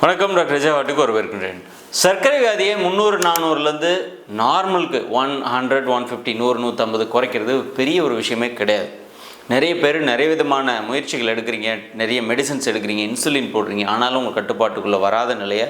வணக்கம் டாக்டர் விஜயவாட்டுக்கு வரவேற்கின்றேன். சர்க்கரை வியாதியை முந்நூறு நானூறுலேருந்து நார்மலுக்கு ஒன் ஹண்ட்ரட் ஒன் ஃபிஃப்டி நூறு நூற்றம்பது குறைக்கிறது பெரிய ஒரு விஷயமே கிடையாது. நிறைய பேர் நிறைய விதமான முயற்சிகள் எடுக்கிறீங்க நிறைய மெடிசன்ஸ் எடுக்கிறீங்க இன்சுலின் போடுறீங்க ஆனாலும் உங்கள் கட்டுப்பாட்டுக்குள்ளே வராத நிலையை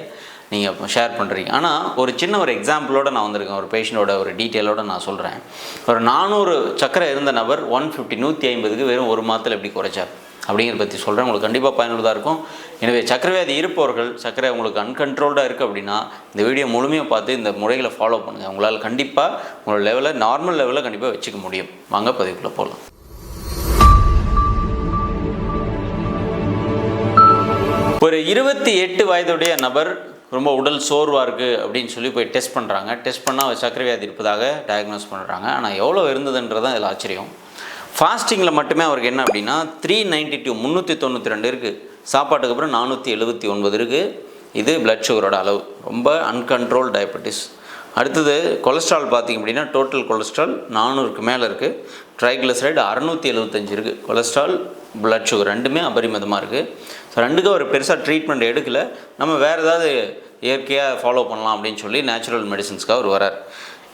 நீங்கள் ஷேர் பண்ணுறீங்க ஆனால் ஒரு சின்ன ஒரு எக்ஸாம்பிளோட நான் வந்திருக்கேன் ஒரு பேஷண்ட்டோட ஒரு டீட்டெயிலோட நான் சொல்கிறேன் ஒரு நானூறு சக்கரை இருந்த நபர் ஒன் ஃபிஃப்டி நூற்றி ஐம்பதுக்கு வெறும் ஒரு மாதத்தில் எப்படி குறைச்சார். அப்படிங்கிறத பற்றி சொல்கிறேன் உங்களுக்கு கண்டிப்பாக பயனுள்ளதாக இருக்கும். எனவே சக்கரவியாதி இருப்பவர்கள் சக்கரை உங்களுக்கு அன்கண்ட்ரோல்டாக இருக்குது அப்படின்னா இந்த வீடியோ முழுமையாக பார்த்து இந்த முறைகளை ஃபாலோ பண்ணுங்கள் உங்களால் கண்டிப்பாக உங்களோட லெவலில் நார்மல் லெவலில் கண்டிப்பாக வச்சுக்க முடியும். வாங்க பதிவுக்குள்ளே போகலாம் ஒரு இருபத்தி எட்டு வயதுடைய நபர் ரொம்ப உடல் சோர்வாக இருக்குது அப்படின்னு சொல்லி போய் டெஸ்ட் பண்ணுறாங்க டெஸ்ட் பண்ணால் சக்கரவியாதி இருப்பதாக டயக்னோஸ் பண்ணுறாங்க ஆனால் எவ்வளோ இருந்ததுன்றதான் இதில் ஆச்சரியம். ஃபாஸ்டிங்கில் மட்டுமே அவருக்கு என்ன அப்படின்னா த்ரீ நைன்டி டூ முந்நூற்றி தொண்ணூற்றி ரெண்டு இருக்குது சாப்பாட்டுக்கு அப்புறம் நானூற்றி எழுபத்தி ஒன்பது இருக்குது இது பிளட் சுகரோட அளவு. ரொம்ப அன்கண்ட்ரோல் டயபெட்டிஸ் அடுத்தது கொலஸ்ட்ரால் பார்த்திங்க அப்படின்னா டோட்டல் கொலஸ்ட்ரால் நானூறுக்கு மேலே இருக்குது ட்ரைக்ளிசரைடு அறநூற்றி எழுபத்தஞ்சு இருக்குது கொலஸ்ட்ரால் பிளட் சுகர் ரெண்டுமே அபரிமிதமாக இருக்குது ஸோ ரெண்டுக்கும் ஒரு பெருசாக ட்ரீட்மெண்ட் எடுக்கல. நம்ம வேறு ஏதாவது இயற்கையாக ஃபாலோ பண்ணலாம் அப்படின்னு சொல்லி நேச்சுரல் மெடிசன்ஸ்க்காக அவர் வரார்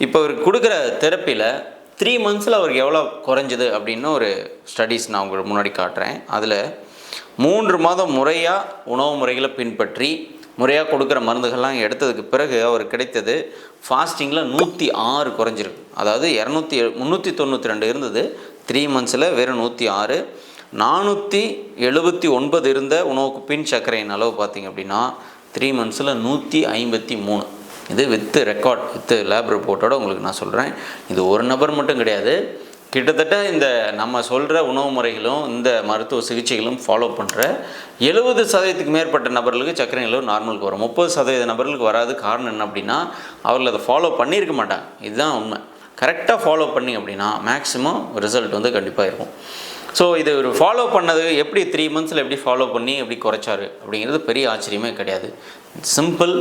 இப்போ அவருக்கு கொடுக்குற தெரப்பியில் த்ரீ மந்த்ஸில் அவருக்கு எவ்வளோ குறைஞ்சது அப்படின்னு ஒரு ஸ்டடீஸ் நான் உங்களுக்கு முன்னாடி காட்டுறேன். அதில் மூன்று மாதம் முறையாக உணவு முறைகளை பின்பற்றி முறையாக கொடுக்குற மருந்துகள்லாம் எடுத்ததுக்கு பிறகு அவர் கிடைத்தது ஃபாஸ்டிங்கில் நூற்றி ஆறு குறைஞ்சிருக்கு. அதாவது இரநூத்தி முந்நூற்றி தொண்ணூற்றி ரெண்டு இருந்தது. த்ரீ மந்த்ஸில் வெறும் நூற்றி ஆறு. நானூற்றி எழுபத்தி ஒன்பது இருந்த உணவுக்கு பின் சர்க்கரையின் அளவு பார்த்திங்க அப்படின்னா த்ரீ மந்த்ஸில் நூற்றி ஐம்பத்தி மூணு. இது வித்து ரெக்கார்ட் வித்து லேப் ரிப்போர்ட்டோட உங்களுக்கு நான் சொல்கிறேன் இது ஒரு நபர் மட்டும் கிடையாது. கிட்டத்தட்ட இந்த நம்ம சொல்கிற உணவு முறைகளும் இந்த மருத்துவ சிகிச்சைகளும் ஃபாலோ பண்ணுற எழுபது சதவீதத்துக்கு மேற்பட்ட நபர்களுக்கு சர்க்கரை நிலவு நார்மலுக்கு வரும். முப்பது சதவீத நபர்களுக்கு வராது காரணம் என்ன அப்படின்னா அவர்கள் அதை ஃபாலோ பண்ணியிருக்க மாட்டாங்க. இதுதான் உண்மை. கரெக்டாக ஃபாலோ பண்ணி அப்படின்னா மேக்ஸிமம் ரிசல்ட் வந்து கண்டிப்பாக இருக்கும். ஸோ இது ஒரு ஃபாலோ பண்ணது எப்படி த்ரீ மந்த்ஸில் எப்படி ஃபாலோ பண்ணி எப்படி குறைச்சாரு அப்படிங்கிறது பெரிய ஆச்சரியமே கிடையாது. சிம்பிள்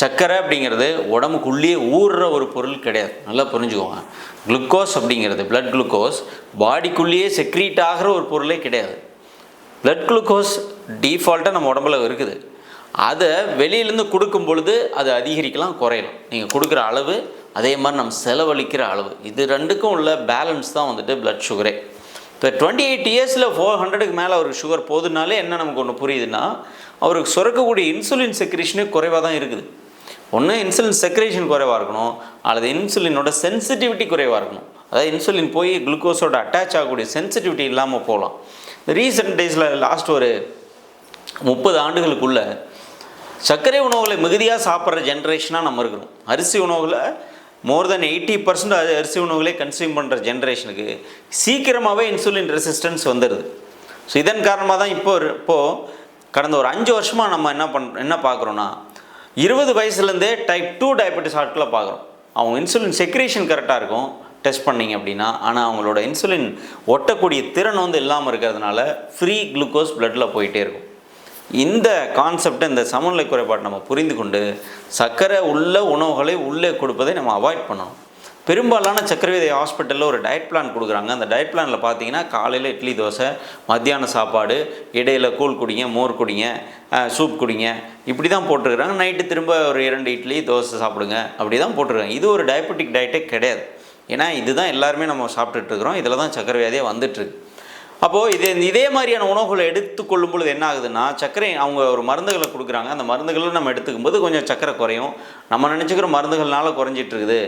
சர்க்கரை அப்படிங்கிறது உடம்புக்குள்ளேயே ஊறுற ஒரு பொருள் கிடையாது. நல்லா புரிஞ்சுக்கோங்க. குளுக்கோஸ் அப்படிங்கிறது பிளட் குளுக்கோஸ் பாடிக்குள்ளேயே செக்ரீட் ஆகிற ஒரு பொருளே கிடையாது. பிளட் குளுக்கோஸ் டீஃபால்ட்டாக நம்ம உடம்புல இருக்குது. அதை வெளியிலேருந்து கொடுக்கும் பொழுது அது அதிகரிக்கலாம் குறையலாம். நீங்கள் கொடுக்குற அளவு அதே மாதிரி நம்ம செலவழிக்கிற அளவு. இது ரெண்டுக்கும் உள்ள பேலன்ஸ் தான் வந்துட்டு பிளட் சுகரே இப்போ டுவெண்ட்டி எயிட் இயர்ஸில் ஃபோர் ஹண்ட்ரடுக்கு மேலே அவருக்கு சுகர் போதுனாலே என்ன நமக்கு ஒன்று புரியுதுன்னா அவருக்கு சுரக்கக்கூடிய இன்சுலின் செக்ரேஷனே குறைவாக தான் இருக்குது. ஒன்று இன்சுலின் செக்ரேஷன் குறைவாக இருக்கணும் அல்லது இன்சுலினோட சென்சிட்டிவிட்டி குறைவாக இருக்கணும். அதாவது இன்சுலின் போய் குளுக்கோஸோட அட்டாச் ஆகக்கூடிய சென்சிட்டிவிட்டி இல்லாமல் போகலாம். ரீசெண்ட் டேஸில் லாஸ்ட் ஒரு முப்பது ஆண்டுகளுக்குள்ளே சர்க்கரை உணவுகளை மிகுதியாக சாப்பிட்ற ஜென்ரேஷனாக நம்ம இருக்கிறோம். அரிசி உணவுகளை மோர் தென் எயிட்டி பர்சன்ட் அரிசி உணவுகளே கன்சியூம் பண்ணுற ஜென்ரேஷனுக்கு சீக்கிரமாகவே இன்சுலின் ரெசிஸ்டன்ஸ் வந்துடுது ஸோ இதன் காரணமாக தான் இப்போ இப்போது கடந்த ஒரு அஞ்சு வருஷமாக நம்ம என்ன பண் என்ன பார்க்குறோன்னா இருபது வயசுலேருந்தே டைப் டூ டயபெட்டிஸ் ஆட்களை பார்க்குறோம். அவங்க இன்சுலின் செக்ரேஷன் கரெக்டாக இருக்கும் டெஸ்ட் பண்ணீங்க அப்படின்னா ஆனால் அவங்களோட இன்சுலின் ஒட்டக்கூடிய திறன் வந்து இல்லாமல் இருக்கிறதுனால ஃப்ரீ குளுக்கோஸ் பிளட்டில் போயிட்டே இருக்கும். இந்த கான்செப்டை இந்த சமநிலை குறைபாடு நம்ம புரிந்து கொண்டு சர்க்கரை உள்ள உணவுகளை உள்ளே கொடுப்பதை நம்ம அவாய்ட் பண்ணணும். பெரும்பாலான சக்கரவிதை ஹாஸ்பிட்டலில் ஒரு டயட் பிளான் கொடுக்குறாங்க. அந்த டயட் பிளானில் பார்த்தீங்கன்னா காலையில் இட்லி தோசை மத்தியான சாப்பாடு இடையில் கூழ் குடிங்க மோர் குடிங்க சூப் குடிங்க. இப்படி தான் போட்டிருக்கிறாங்க. நைட்டு திரும்ப ஒரு இரண்டு இட்லி தோசை சாப்பிடுங்க. அப்படி தான் போட்டிருக்காங்க. இது ஒரு டயபெட்டிக் டயட்டே கிடையாது. ஏன்னா இதுதான் எல்லாருமே நம்ம சாப்பிட்டுட்டு இருக்கிறோம். இதில் தான் சக்கரவியாதியே வந்துட்டுருக்கு அப்போது இது இதே மாதிரியான உணவுகளை எடுத்துக்கொள்ளும் பொழுது என்ன ஆகுதுன்னா சர்க்கரை அவங்க ஒரு மருந்துகளை கொடுக்குறாங்க. அந்த மருந்துகளை நம்ம எடுத்துக்கும் போது கொஞ்சம் சர்க்கரை குறையும். நம்ம நினச்சிக்கிற மருந்துகள்னால குறைஞ்சிட்டு இருக்குது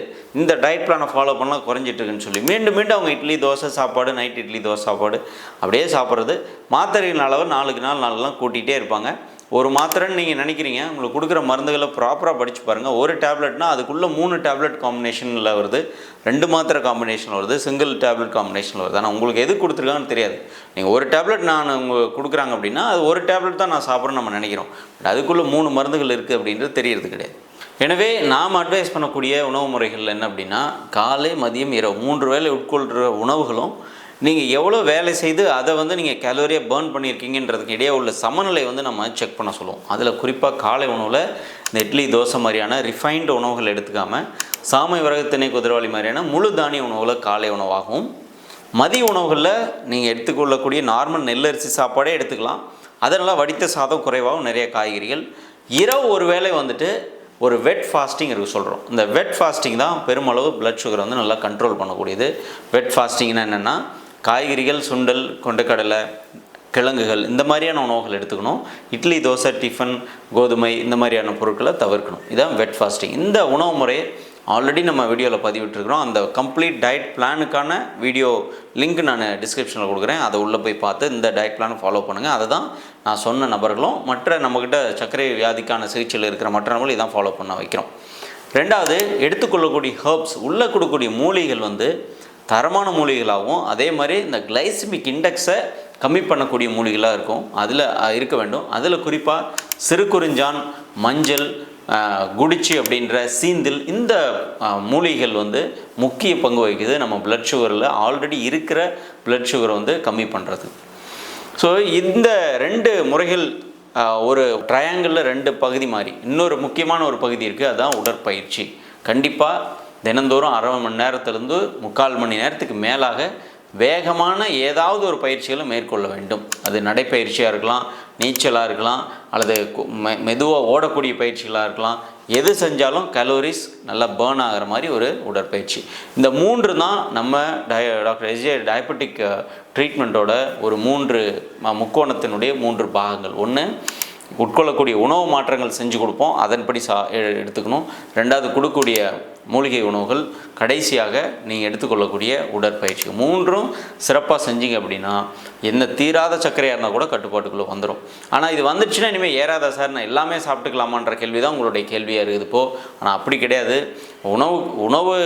இந்த டயட் பிளானை ஃபாலோ பண்ணால் குறைஞ்சிட்டு இருக்குன்னு சொல்லி மீண்டும் மீண்டும் அவங்க இட்லி தோசை சாப்பாடு நைட் இட்லி தோசை சாப்பாடு அப்படியே சாப்பிட்றது. மாத்திரைகளின் அளவு நாளுக்கு நாள் நாளெல்லாம் கூட்டிகிட்டே இருப்பாங்க. ஒரு மாத்திரைன்னு நீங்கள் நினைக்கிறீங்க உங்களுக்கு கொடுக்குற மருந்துகளை ப்ராப்பராக படித்து பாருங்கள் ஒரு டேப்லெட்னா அதுக்குள்ளே மூணு டேப்லெட் காம்பினேஷனில் வருது. ரெண்டு மாத்திரை காம்பினேஷன் வருது. சிங்கிள் டேப்லெட் காம்பினேஷனில் வருது. ஆனால் உங்களுக்கு எது கொடுத்துருக்காங்கன்னு தெரியாது. நீங்கள் ஒரு டேப்லெட் நான் உங்களுக்கு கொடுக்குறாங்க அப்படின்னா அது ஒரு டேப்லெட் தான் நான் சாப்பிட்றேன்னு நம்ம நினைக்கிறோம். பட் அதுக்குள்ளே மூணு மருந்துகள் இருக்குது அப்படின்றது தெரியறது கிடையாது. எனவே நாம் அட்வைஸ் பண்ணக்கூடிய உணவு முறைகள் என்ன அப்படின்னா காலை மதியம் இரவு மூன்று வேளை உட்கொள்கிற உணவுகளும் நீங்கள் எவ்வளோ வேலை செய்து அதை வந்து நீங்கள் கேலோரியாக பேர்ன் பண்ணியிருக்கீங்கன்றதுக்கு இடையே உள்ள சமநிலை வந்து நம்ம செக் பண்ண சொல்லுவோம். அதில் குறிப்பாக காலை உணவில் இந்த இட்லி தோசை மாதிரியான ரிஃபைன்டு உணவுகள் எடுத்துக்காமல் சாமை விரகத்தினை குதிரவாளி மாதிரியான முழு தானிய உணவுகளை காலை உணவாகவும் மதிய உணவுகளில் நீங்கள் எடுத்துக்கொள்ளக்கூடிய நார்மல் நெல்லரிசி சாப்பாடே எடுத்துக்கலாம். அதனால் வடித்த சாதம் குறைவாகவும் நிறைய காய்கறிகள். இரவு ஒரு வேளை வந்துட்டு ஒரு வெட் ஃபாஸ்டிங் இருக்கு சொல்கிறோம் இந்த வெட் ஃபாஸ்டிங் தான் பெருமளவு பிளட் சுகர் வந்து நல்லா கண்ட்ரோல் பண்ணக்கூடியது. வெட் ஃபாஸ்டிங்னா என்னென்னா காய்கறிகள் சுண்டல் கொண்டக்கடலை கிழங்குகள் இந்த மாதிரியான உணவுகள் எடுத்துக்கணும். இட்லி தோசை டிஃபன் கோதுமை இந்த மாதிரியான பொருட்களை தவிர்க்கணும். இதான் வெட் ஃபாஸ்டிங் இந்த உணவு முறையை ஆல்ரெடி நம்ம வீடியோவில் பதிவிட்டுருக்குறோம். அந்த கம்ப்ளீட் டயட் பிளானுக்கான வீடியோ லிங்க் நான் டிஸ்கிரிப்ஷனில் கொடுக்குறேன். அதை உள்ளே போய் பார்த்து இந்த டயட் பிளானை ஃபாலோ பண்ணுங்கள் அதை தான் நான் சொன்ன நபர்களும் மற்ற நம்மக்கிட்ட சர்க்கரை வியாதிக்கான சிகிச்சையில் இருக்கிற மற்ற நபர்களும் இதான் ஃபாலோ பண்ண வைக்கிறோம். ரெண்டாவது எடுத்துக்கொள்ளக்கூடிய ஹர்ப்ஸ் உள்ளே கொடுக்கக்கூடிய மூலிகைகள் வந்து தரமான மூலிகளாகவும் அதே மாதிரி இந்த கிளைசிமிக் இண்டெக்ஸை கம்மி பண்ணக்கூடிய மூலிகளாக இருக்கும். அதில் இருக்க வேண்டும். அதில் குறிப்பாக சிறுகுறிஞ்சான் மஞ்சள் குடிச்சி அப்படின்ற சீந்தில் இந்த மூலிகைகள் வந்து முக்கிய பங்கு வகிக்குது. நம்ம பிளட் சுகரில் ஆல்ரெடி இருக்கிற பிளட் சுகரை வந்து கம்மி பண்ணுறது ஸோ இந்த ரெண்டு முறைகள் ஒரு ட்ரையாங்கிளில் ரெண்டு பகுதி மாதிரி இன்னொரு முக்கியமான ஒரு பகுதி இருக்குது அதுதான் உடற்பயிற்சி. கண்டிப்பாக தினந்தோறும் அரை மணி நேரத்திலிருந்து முக்கால் மணி நேரத்துக்கு மேலாக வேகமான ஏதாவது ஒரு பயிற்சிகளை மேற்கொள்ள வேண்டும். அது நடைப்பயிற்சியாக இருக்கலாம் நீச்சலாக இருக்கலாம் அல்லது மெ- மெதுவாக ஓடக்கூடிய பயிற்சிகளாக இருக்கலாம். எது செஞ்சாலும் கலோரிஸ் நல்லா பேர்ன் ஆகிற மாதிரி ஒரு உடற்பயிற்சி. இந்த மூன்று தான் நம்ம டய டாக்டர் எஸ்ஜே டயபெட்டிக் ட்ரீட்மெண்ட்டோட ஒரு மூன்று ம- முக்கோணத்தினுடைய மூன்று பாகங்கள். ஒன்று உட்கொள்ளக்கூடிய உணவு மாற்றங்கள் செஞ்சு கொடுப்போம். அதன்படி சா எ- எடுத்துக்கணும். ரெண்டாவது கொடுக்கக்கூடிய மூலிகை உணவுகள் கடைசியாக நீங்கள் எடுத்துக்கொள்ளக்கூடிய உடற்பயிற்சி. மூன்றும் சிறப்பாக செஞ்சீங்க அப்படின்னா எந்த தீராத சர்க்கரையாக இருந்தால் கூட கட்டுப்பாட்டுக்குள்ளே வந்துடும் ஆனால் இது வந்துச்சுன்னா இனிமேல் ஏறாதா சார் நான் எல்லாமே சாப்பிட்டுக்கலாமான்ற கேள்வி தான் உங்களுடைய கேள்வியாக இருக்குது. இப்போது ஆனால் அப்படி கிடையாது. உணவு உணவு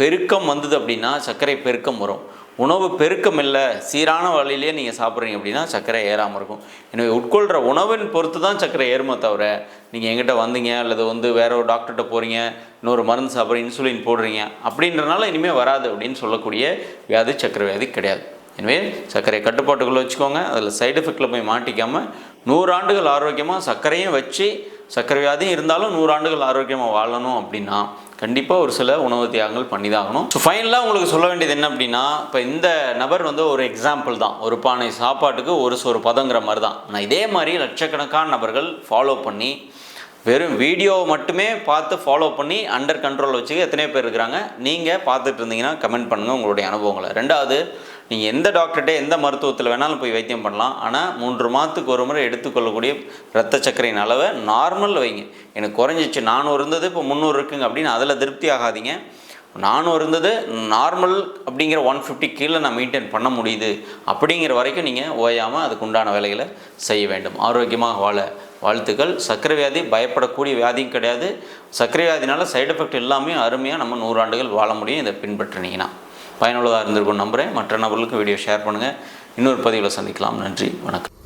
பெருக்கம் வந்தது அப்படின்னா சர்க்கரை பெருக்கம் வரும். உணவு பெருக்கம் இல்லை சீரான வழியிலேயே நீங்கள் சாப்பிட்றீங்க அப்படின்னா சர்க்கரை ஏறாமல் இருக்கும். எனவே உட்கொள்கிற உணவின் பொறுத்து தான் சர்க்கரை ஏறுமே தவிர நீங்கள் எங்கிட்ட வந்தீங்க அல்லது வந்து வேற ஒரு டாக்டர்கிட்ட போகிறீங்க இன்னொரு மருந்து சாப்பிட்றீங்க இன்சுலின் போடுறீங்க அப்படின்றனால இனிமேல் வராது அப்படின்னு சொல்லக்கூடிய வியாதி சர்க்கரை வியாதி கிடையாது. எனவே சர்க்கரை கட்டுப்பாட்டுக்குள்ளே வச்சுக்கோங்க. அதில் சைடு எஃபெக்டில் போய் மாட்டிக்காமல் நூறாண்டுகள் ஆரோக்கியமாக சர்க்கரையும் வச்சு சர்க்கரை வியாதியும் இருந்தாலும் நூறாண்டுகள் ஆரோக்கியமாக வாழணும் அப்படின்னா கண்டிப்பாக ஒரு சில உணவு தியாகங்கள் பண்ணி தான் ஆகணும் ஸோ ஃபைனலாக உங்களுக்கு சொல்ல வேண்டியது என்ன அப்படின்னா இப்போ இந்த நபர் வந்து ஒரு எக்ஸாம்பிள் தான். ஒரு பானை சாப்பாட்டுக்கு ஒரு சோறு பதங்கிற மாதிரி தான் ஆனால் இதே மாதிரி லட்சக்கணக்கான நபர்கள் ஃபாலோ பண்ணி வெறும் வீடியோவை மட்டுமே பார்த்து ஃபாலோ பண்ணி அண்டர் கண்ட்ரோல் வச்சுக்க எத்தனை பேர் இருக்கிறாங்க. நீங்கள் பார்த்துட்டு இருந்தீங்கன்னா கமெண்ட் பண்ணுங்கள் உங்களுடைய அனுபவங்களை. ரெண்டாவது நீங்கள் எந்த டாக்டர்கிட்ட எந்த மருத்துவத்தில் வேணாலும் போய் வைத்தியம் பண்ணலாம். ஆனால் மூன்று மாதத்துக்கு ஒரு முறை எடுத்துக்கொள்ளக்கூடிய ரத்த சர்க்கரையின் அளவை நார்மல் வைங்க. எனக்கு குறைஞ்சிச்சு நானூறு இருந்தது இப்போ முந்நூறு இருக்குங்க அப்படின்னு அதில் திருப்தி ஆகாதீங்க. நானும் இருந்தது நார்மல் அப்படிங்கிற ஒன் ஃபிஃப்டி கீழே நான் மெயின்டைன் பண்ண முடியுது அப்படிங்கிற வரைக்கும் நீங்கள் ஓயாமல் அதுக்கு உண்டான வேலைகளை செய்ய வேண்டும். ஆரோக்கியமாக வாழ. வாழ்த்துக்கள். சர்க்கரை வியாதி பயப்படக்கூடிய வியாதியும் கிடையாது. சர்க்கரை வியாதினால சைடு எஃபெக்ட் எல்லாமே அருமையாக நம்ம நூறாண்டுகள் வாழ முடியும். இதை பின்பற்றினீங்கன்னா. பயனுள்ளதாக இருந்திருக்கும் நம்புகிறேன் மற்ற நபர்களுக்கும் வீடியோ ஷேர் பண்ணுங்கள் இன்னொரு பதிவில் சந்திக்கலாம். நன்றி. வணக்கம்.